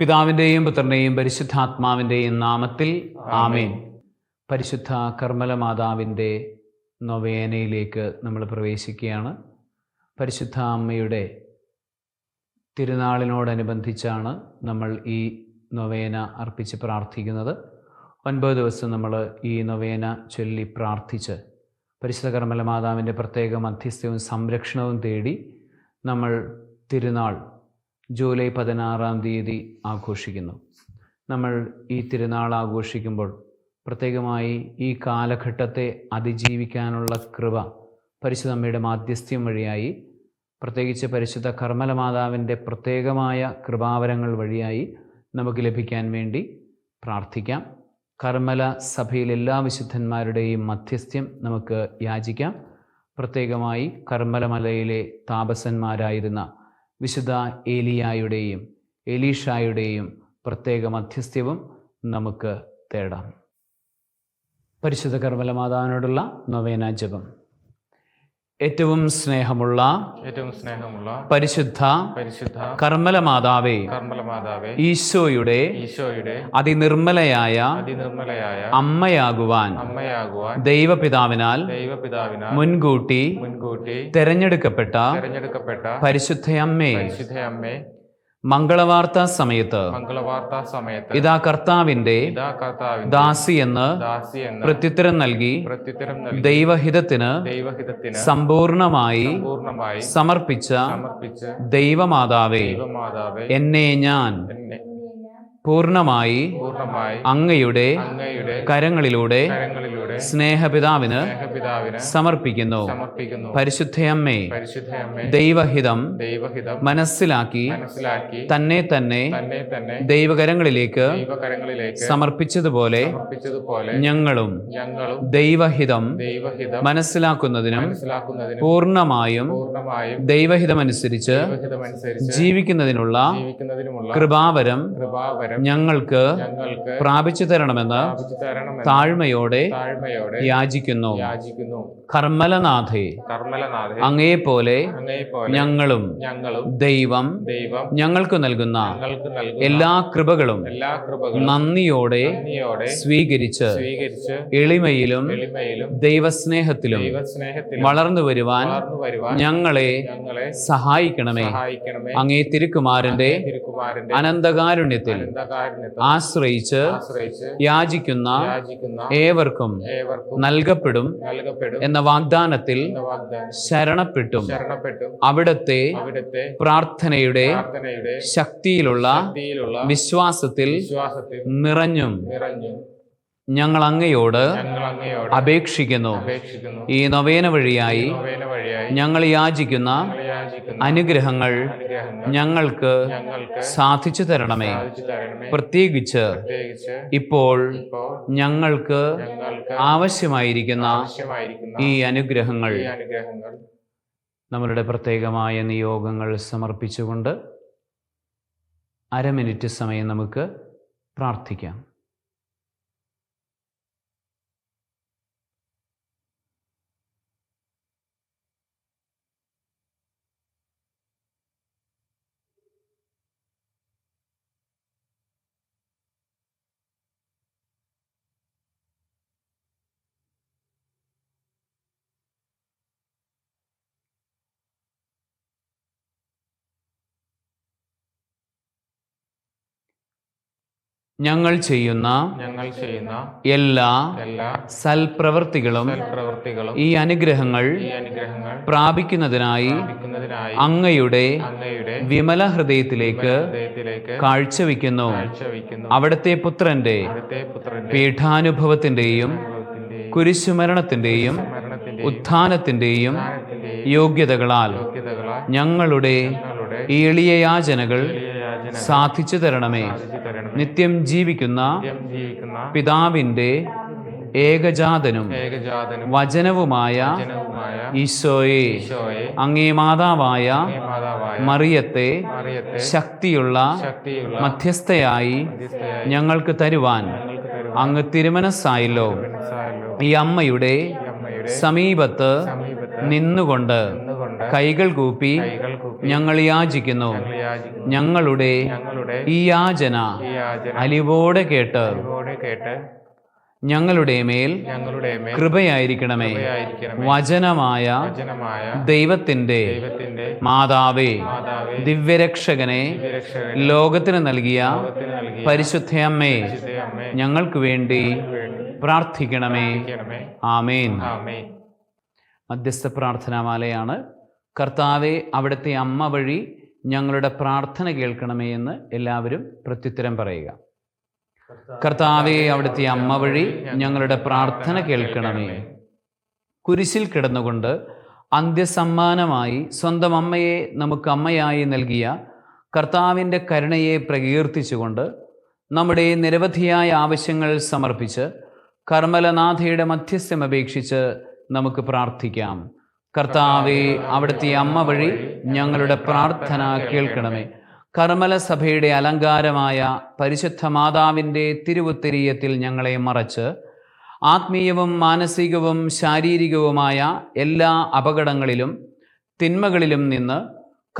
പിതാവിന്റെയും പുത്രന്റെയും പരിശുദ്ധാത്മാവിന്റെയും നാമത്തിൽ ആമേൻ. പരിശുദ്ധ കർമ്മല മാതാവിന്റെ നൊവേനയിലേക്ക് നമ്മൾ പ്രവേശിക്കുകയാണ്. പരിശുദ്ധ അമ്മയുടെ തിരുനാളിനോടനുബന്ധിച്ചാണ് നമ്മൾ ഈ നൊവേന അർപ്പിച്ച് പ്രാർത്ഥിക്കുന്നത്. ഒൻപത് ദിവസം നമ്മൾ ഈ നൊവേന ചൊല്ലി പ്രാർത്ഥിച്ച് പരിശുദ്ധ കർമ്മല മാതാവിന്റെ പ്രത്യേക മധ്യസ്ഥവും സംരക്ഷണവും തേടി നമ്മൾ തിരുനാൾ ജൂലൈ പതിനാറാം തീയതി ആഘോഷിക്കുന്നു. നമ്മൾ ഈ തിരുനാൾ ആഘോഷിക്കുമ്പോൾ പ്രത്യേകമായി ഈ കാലഘട്ടത്തെ അതിജീവിക്കാനുള്ള കൃപ പരിശുദ്ധ അമ്മയുടെ മാധ്യസ്ഥ്യം വഴിയായി പ്രത്യേകിച്ച് പരിശുദ്ധ കർമ്മല മാതാവിന്റെ പ്രത്യേകമായ കൃപാവരങ്ങൾ വഴിയായി നമുക്ക് ലഭിക്കാൻ വേണ്ടി പ്രാർത്ഥിക്കാം. കർമ്മല സഭയിൽ എല്ലാ വിശുദ്ധന്മാരുടെയും മധ്യസ്ഥ്യം നമുക്ക് യാചിക്കാം. പ്രത്യേകമായി കർമ്മലമലയിലെ താപസന്മാരായിരുന്ന വിശുദ്ധ ഏലിയായുടെയും എലീഷായുടെയും പ്രത്യേക മധ്യസ്ഥ്യവും നമുക്ക് തേടാം. പരിശുദ്ധ കർമ്മല മാതാവിനോടുള്ള നൊവേന ജപം. ഏറ്റവും സ്നേഹമുള്ള ഏറ്റവും സ്നേഹമുള്ള പരിശുദ്ധ പരിശുദ്ധ കർമ്മല മാതാവേ കർമ്മല മാതാവേ ഈശോയുടെ ഈശോയുടെ അതിനിർമ്മലയായ അതിനിർമ്മലയായ അമ്മയാകുവാൻ അമ്മയാകുവാൻ ദൈവപിതാവിനാൽ ദൈവപിതാവിനാൽ മുൻകൂട്ടി മുൻകൂട്ടി തെരഞ്ഞെടുക്കപ്പെട്ട തെരഞ്ഞെടുക്കപ്പെട്ട പരിശുദ്ധയമ്മേ പരിശുദ്ധ അമ്മേ മംഗളവാർത്താ സമയത്ത് മംഗളവാർത്ത സമയത്ത് ഇതാ കർത്താവിന്റെ ദാസി എന്ന് പ്രത്യുത്തരം നൽകി ദൈവഹിതത്തിന് സമ്പൂർണമായി സമർപ്പിച്ച ദൈവമാതാവേ എന്നെ ഞാൻ പൂർണമായി അങ്ങയുടെ കരങ്ങളിലൂടെ സ്നേഹപിതാവിന് സമർപ്പിക്കുന്നു. പരിശുദ്ധയമ്മേ പരിശുദ്ധ ദൈവഹിതം മനസ്സിലാക്കി തന്നെ തന്നെ ദൈവകരങ്ങളിലേക്ക് സമർപ്പിച്ചതുപോലെ ഞങ്ങളും ദൈവഹിതം മനസ്സിലാക്കുന്നതിനും പൂർണമായും ദൈവഹിതമനുസരിച്ച് ദൈവഹിതമനുസരിച്ച് ജീവിക്കുന്നതിനുള്ള കൃപാവരം കൃപാവരം ഞങ്ങൾക്ക് പ്രാപിച്ചു തരണമെന്ന് താഴ്മയോടെ യാചിക്കുന്നു. കർമ്മലനാഥേ അങ്ങയെപ്പോലെ അങ്ങയെപ്പോലെ ഞങ്ങളും ദൈവം ഞങ്ങൾക്ക് നൽകുന്ന എല്ലാ കൃപകളും നന്ദിയോടെ സ്വീകരിച്ച് എളിമയിലും ദൈവസ്നേഹത്തിലും വളർന്നു വരുവാൻ ഞങ്ങളെ സഹായിക്കണമേ. അങ്ങേ തിരുക്കുമാരന്റെ അനന്തകാരുണ്യത്തിൽ അനന്തകാരുണ്യത്തെ ആശ്രയിച്ച് യാചിക്കുന്ന ഏവർക്കും നൽകപ്പെടും എന്ന വാഗ്ദാനത്തിൽ ശരണപ്പെട്ടും അവിടത്തെ പ്രാർത്ഥനയുടെ ശക്തിയിലുള്ള വിശ്വാസത്തിൽ നിറഞ്ഞും ഞങ്ങൾ അങ്ങയോട് അപേക്ഷിക്കുന്നു. ഈ നൊവേന വഴിയായി ഞങ്ങൾ യാചിക്കുന്ന അനുഗ്രഹങ്ങൾ ഞങ്ങൾക്ക് സാധിച്ചു തരണമേ. പ്രത്യേകിച്ച് ഇപ്പോൾ ഞങ്ങൾക്ക് ആവശ്യമായിരിക്കുന്ന ആവശ്യമായിരിക്കുന്ന ഈ അനുഗ്രഹങ്ങൾ ഈ അനുഗ്രഹങ്ങൾ. നമ്മളുടെ പ്രത്യേകമായ നിയോഗങ്ങൾ സമർപ്പിച്ചുകൊണ്ട് അര മിനിറ്റ് സമയം നമുക്ക് പ്രാർത്ഥിക്കാം. ഞങ്ങൾ ചെയ്യുന്ന ഞങ്ങൾ ചെയ്യുന്ന എല്ലാ എല്ലാ സൽപ്രവൃത്തികളും പ്രവൃത്തികളും ഈ അനുഗ്രഹങ്ങൾ ഈ അനുഗ്രഹങ്ങൾ പ്രാപിക്കുന്നതിനായി അങ്ങയുടെ അങ്ങയുടെ വിമല ഹൃദയത്തിലേക്ക് ഹൃദയത്തിലേക്ക് കാഴ്ചവെക്കുന്നു. കാഴ്ചവെക്കുന്നു. അവിടുത്തെ പുത്രന്റെ അവിടുത്തെ പുത്രന്റെ പീഠാനുഭവത്തിന്റെയും കുരിശുമരണത്തിന്റെയും മരണത്തിന്റെ ഉത്ഥാനത്തിന്റെയും യോഗ്യതകളാൽ യോഗ്യതകളാൽ ഞങ്ങളുടെ ഈ എളിയ യാചനകൾ യാചന സാധിച്ചു തരണമേ. നിത്യം ജീവിക്കുന്ന പിതാവിന്റെ ഏകജാതനും വചനവുമായ ഈശോയെ അങ്ങേ മാതാവായ മറിയത്തെ ശക്തിയുള്ള മധ്യസ്ഥയായി ഞങ്ങൾക്ക് തരുവാൻ അങ്ങ് തിരുമനസ്സായല്ലോ. ഈ അമ്മയുടെ സമീപത്ത് നിന്നുകൊണ്ട് നിന്നുകൊണ്ട് കൊണ്ട് കൈകൾ കൂപ്പി ഞങ്ങൾ യാചിക്കുന്നു. ഞങ്ങളുടെ ഈ യാചന അലിവോടെ കേട്ട് ഞങ്ങളുടെ മേൽ കൃപയായിരിക്കണമേ. വചനമായ ദൈവത്തിന്റെ മാതാവേ ദിവ്യരക്ഷകനെ ലോകത്തിന് നൽകിയ പരിശുദ്ധയമ്മേ ഞങ്ങൾക്ക് വേണ്ടി പ്രാർത്ഥിക്കണമേ. ആമേൻ. മധ്യസ്ഥ പ്രാർത്ഥനാമാലയാണ് കർത്താവെ അവിടുത്തെ അമ്മ വഴി ഞങ്ങളുടെ പ്രാർത്ഥന കേൾക്കണമേ എന്ന് എല്ലാവരും പ്രത്യുത്തരം പറയുക. കർത്താവെ അവിടുത്തെ അമ്മ വഴി ഞങ്ങളുടെ പ്രാർത്ഥന കേൾക്കണമേ. കുരിശിൽ കിടന്നുകൊണ്ട് അന്ത്യസമ്മാനമായി സ്വന്തം അമ്മയെ നമുക്ക് അമ്മയായി നൽകിയ കർത്താവിന്റെ കരുണയെ പ്രകീർത്തിച്ചുകൊണ്ട് നമ്മുടെ നിരവധിയായ ആവശ്യങ്ങൾ സമർപ്പിച്ച് കർമ്മലനാഥയുടെ മധ്യസ്ഥം അപേക്ഷിച്ച് നമുക്ക് പ്രാർത്ഥിക്കാം. കർത്താവെ അവിടുത്തെ അമ്മ വഴി ഞങ്ങളുടെ പ്രാർത്ഥന കേൾക്കണമേ. കർമ്മല സഭയുടെ അലങ്കാരമായ പരിശുദ്ധ മാതാവിന്റെ തിരുവുത്തിരിയത്തിൽ ഞങ്ങളെ മറച്ച് ആത്മീയവും മാനസികവും ശാരീരികവുമായ എല്ലാ അപകടങ്ങളിലും തിന്മകളിലും നിന്ന്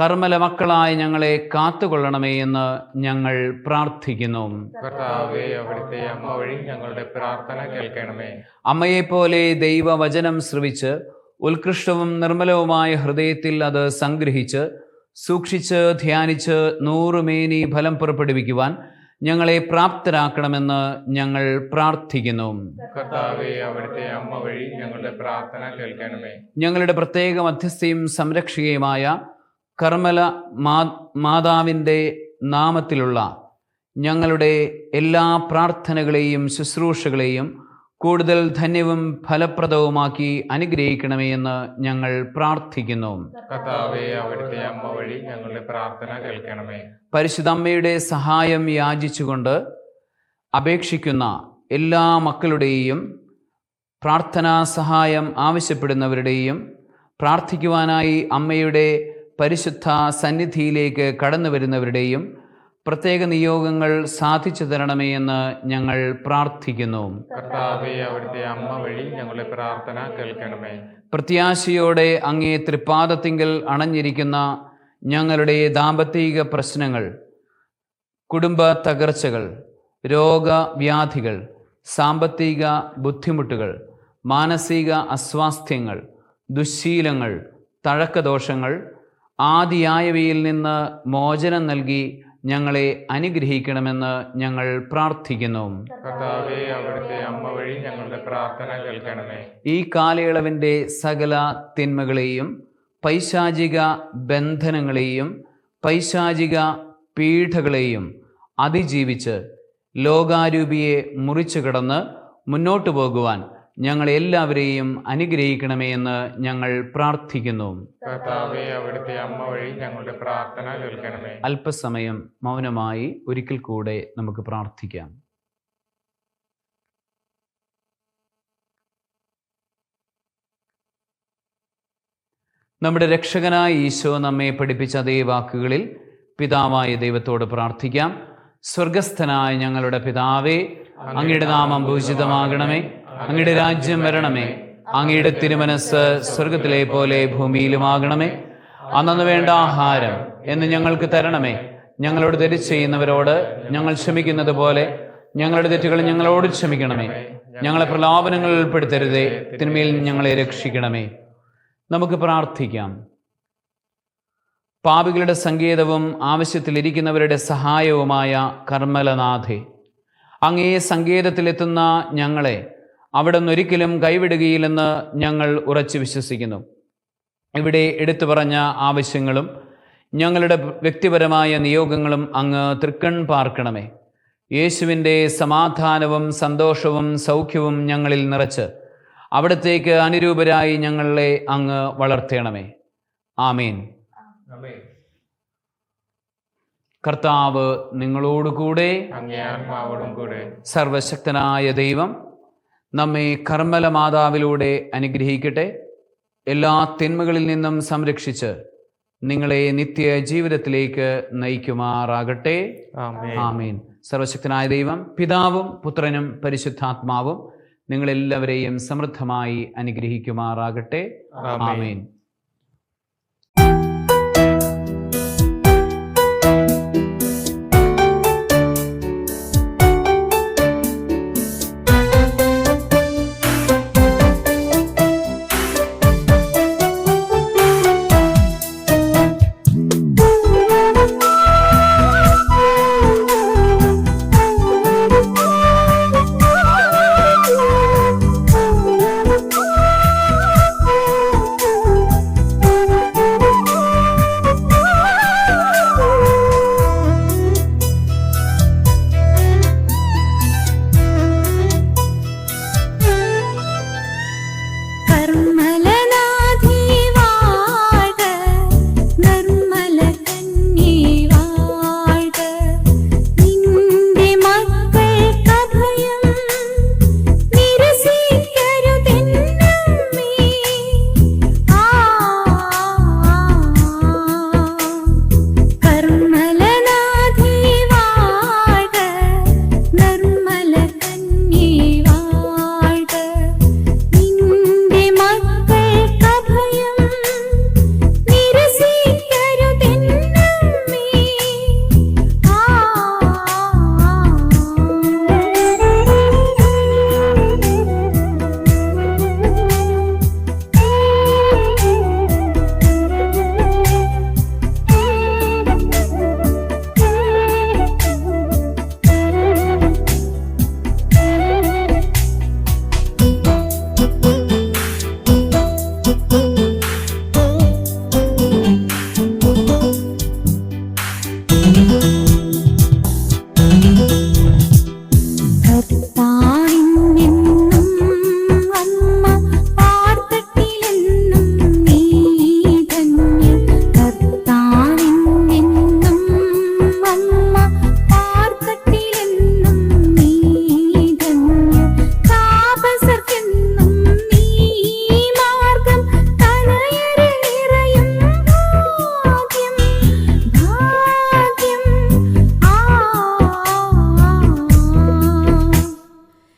കർമ്മല മക്കളായ ഞങ്ങളെ കാത്തുകൊള്ളണമേ എന്ന് ഞങ്ങൾ പ്രാർത്ഥിക്കുന്നു. കർത്താവേ അവിടുത്തെ അമ്മ ഞങ്ങളുടെ പ്രാർത്ഥന കേൾക്കണമേ. അമ്മയെപ്പോലെ ദൈവവചനം ശ്രവിച്ച് ഉത്കൃഷ്ടവും നിർമ്മലവുമായ ഹൃദയത്തിൽ അത് സംഗ്രഹിച്ച് സൂക്ഷിച്ച് ധ്യാനിച്ച് നൂറുമേനി ഫലം പുറപ്പെടുവിക്കുവാൻ ഞങ്ങളെ പ്രാപ്തരാക്കണമെന്ന് ഞങ്ങൾ പ്രാർത്ഥിക്കുന്നു. അവിടുത്തെ അമ്മ വഴി ഞങ്ങളുടെ പ്രാർത്ഥന കേൾക്കണമേ. ഞങ്ങളുടെ പ്രത്യേക മധ്യസ്ഥയും സംരക്ഷകയുമായ കർമ്മല മാ മാതാവിന്റെ നാമത്തിലുള്ള ഞങ്ങളുടെ എല്ലാ പ്രാർത്ഥനകളെയും ശുശ്രൂഷകളെയും കൂടുതൽ ധന്യവും ഫലപ്രദവുമാക്കി അനുഗ്രഹിക്കണമേ എന്ന് ഞങ്ങൾ പ്രാർത്ഥിക്കുന്നു. അവിടുത്തെ അമ്മ വഴി ഞങ്ങളുടെ പ്രാർത്ഥന കേൾക്കണമേ. പരിശുദ്ധമ്മയുടെ സഹായം യാചിച്ചുകൊണ്ട് അപേക്ഷിക്കുന്ന എല്ലാ മക്കളുടെയും പ്രാർത്ഥനാ സഹായം ആവശ്യപ്പെടുന്നവരുടെയും പ്രാർത്ഥിക്കുവാനായി അമ്മയുടെ പരിശുദ്ധ സന്നിധിയിലേക്ക് കടന്നു വരുന്നവരുടെയും പ്രത്യേക നിയോഗങ്ങൾ സാധിച്ചു തരണമേ എന്ന് ഞങ്ങൾ പ്രാർത്ഥിക്കുന്നു. കർത്താവേ അവിടുത്തെ അമ്മ വഴി ഞങ്ങളുടെ പ്രാർത്ഥന കേൾക്കണമേ. പ്രത്യാശയോടെ അങ്ങേ തൃപാദത്തിങ്കിൽ അണഞ്ഞിരിക്കുന്ന ഞങ്ങളുടെ ദാമ്പത്തിക പ്രശ്നങ്ങൾ കുടുംബ തകർച്ചകൾ രോഗവ്യാധികൾ സാമ്പത്തിക ബുദ്ധിമുട്ടുകൾ മാനസിക അസ്വാസ്ഥ്യങ്ങൾ ദുശ്ശീലങ്ങൾ തഴക്കദോഷങ്ങൾ ആദിയായവയിൽ നിന്ന് മോചനം നൽകി ഞങ്ങളെ അനുഗ്രഹിക്കണമെന്ന് ഞങ്ങൾ പ്രാർത്ഥിക്കുന്നു. അമ്മ വഴി ഞങ്ങളുടെ പ്രാർത്ഥന കേൾക്കണമേ. ഈ കാലയളവിന്റെ സകല തിന്മകളെയും പൈശാചിക ബന്ധനങ്ങളെയും പൈശാചിക പീഠകളെയും അതിജീവിച്ച് ലോകാരൂപിയെ മുറിച്ചു കടന്ന് മുന്നോട്ടു പോകുവാൻ ഞങ്ങളെല്ലാവരെയും അനുഗ്രഹിക്കണമേ എന്ന് ഞങ്ങൾ പ്രാർത്ഥിക്കുന്നു. അവിടുത്തെ അമ്മ വഴി ഞങ്ങളുടെ പ്രാർത്ഥന കേൾക്കണമേ. അല്പസമയം മൗനമായി ഒരിക്കൽ കൂടെ നമുക്ക് പ്രാർത്ഥിക്കാം. നമ്മുടെ രക്ഷകനായ ഈശോ നമ്മെ പഠിപ്പിച്ച അതേ വാക്കുകളിൽ പിതാവായ ദൈവത്തോട് പ്രാർത്ഥിക്കാം. സ്വർഗസ്ഥനായ ഞങ്ങളുടെ പിതാവേ അങ്ങയുടെ നാമം ഭൂഷിതമാകണമേ അങ്ങയുടെ രാജ്യം വരണമേ. അങ്ങയുടെ തിരുമനസ് സ്വർഗത്തിലെ പോലെ ഭൂമിയിലുമാകണമേ. അന്നു വേണ്ട ആഹാരം എന്ന് ഞങ്ങൾക്ക് തരണമേ. ഞങ്ങളോട് തെറ്റ് ചെയ്യുന്നവരോട് ഞങ്ങൾ ക്ഷമിക്കുന്നത് പോലെ ഞങ്ങളുടെ തെറ്റുകൾ ഞങ്ങളോട് ക്ഷമിക്കണമേ. ഞങ്ങളെ പ്രലോഭനങ്ങളിൽ ഉൾപ്പെടുത്തരുതേ. തിന്മയിൽ ഞങ്ങളെ രക്ഷിക്കണമേ. നമുക്ക് പ്രാർത്ഥിക്കാം. പാപികളുടെ സങ്കേതവും ആവശ്യത്തിലിരിക്കുന്നവരുടെ സഹായവുമായ കർമ്മലനാഥെ അങ്ങേ സങ്കേതത്തിലെത്തുന്ന ഞങ്ങളെ അവിടെ നിന്നൊരിക്കലും കൈവിടുകയില്ലെന്ന് ഞങ്ങൾ ഉറച്ചു വിശ്വസിക്കുന്നു. ഇവിടെ എടുത്തു പറഞ്ഞ ആവശ്യങ്ങളും ഞങ്ങളുടെ വ്യക്തിപരമായ നിയോഗങ്ങളും അങ്ങ് തൃക്കൺ പാർക്കണമേ. യേശുവിന്റെ സമാധാനവും സന്തോഷവും സൗഖ്യവും ഞങ്ങളിൽ നിറച്ച് അവിടത്തേക്ക് അനുരൂപരായി ഞങ്ങളെ അങ്ങ് വളർത്തണമേ. ആമീൻ. കർത്താവ് നിങ്ങളോടുകൂടെ സർവശക്തനായ ദൈവം നമ്മെ കർമ്മല മാതാവിലൂടെ അനുഗ്രഹിക്കട്ടെ. എല്ലാ തിന്മകളിൽ നിന്നും സംരക്ഷിച്ച് നിങ്ങളെ നിത്യ ജീവിതത്തിലേക്ക് നയിക്കുമാറാകട്ടെ. ആമീൻ. സർവശക്തനായ ദൈവം പിതാവും പുത്രനും പരിശുദ്ധാത്മാവും നിങ്ങളെല്ലാവരെയും സമൃദ്ധമായി അനുഗ്രഹിക്കുമാറാകട്ടെ. ആമീൻ.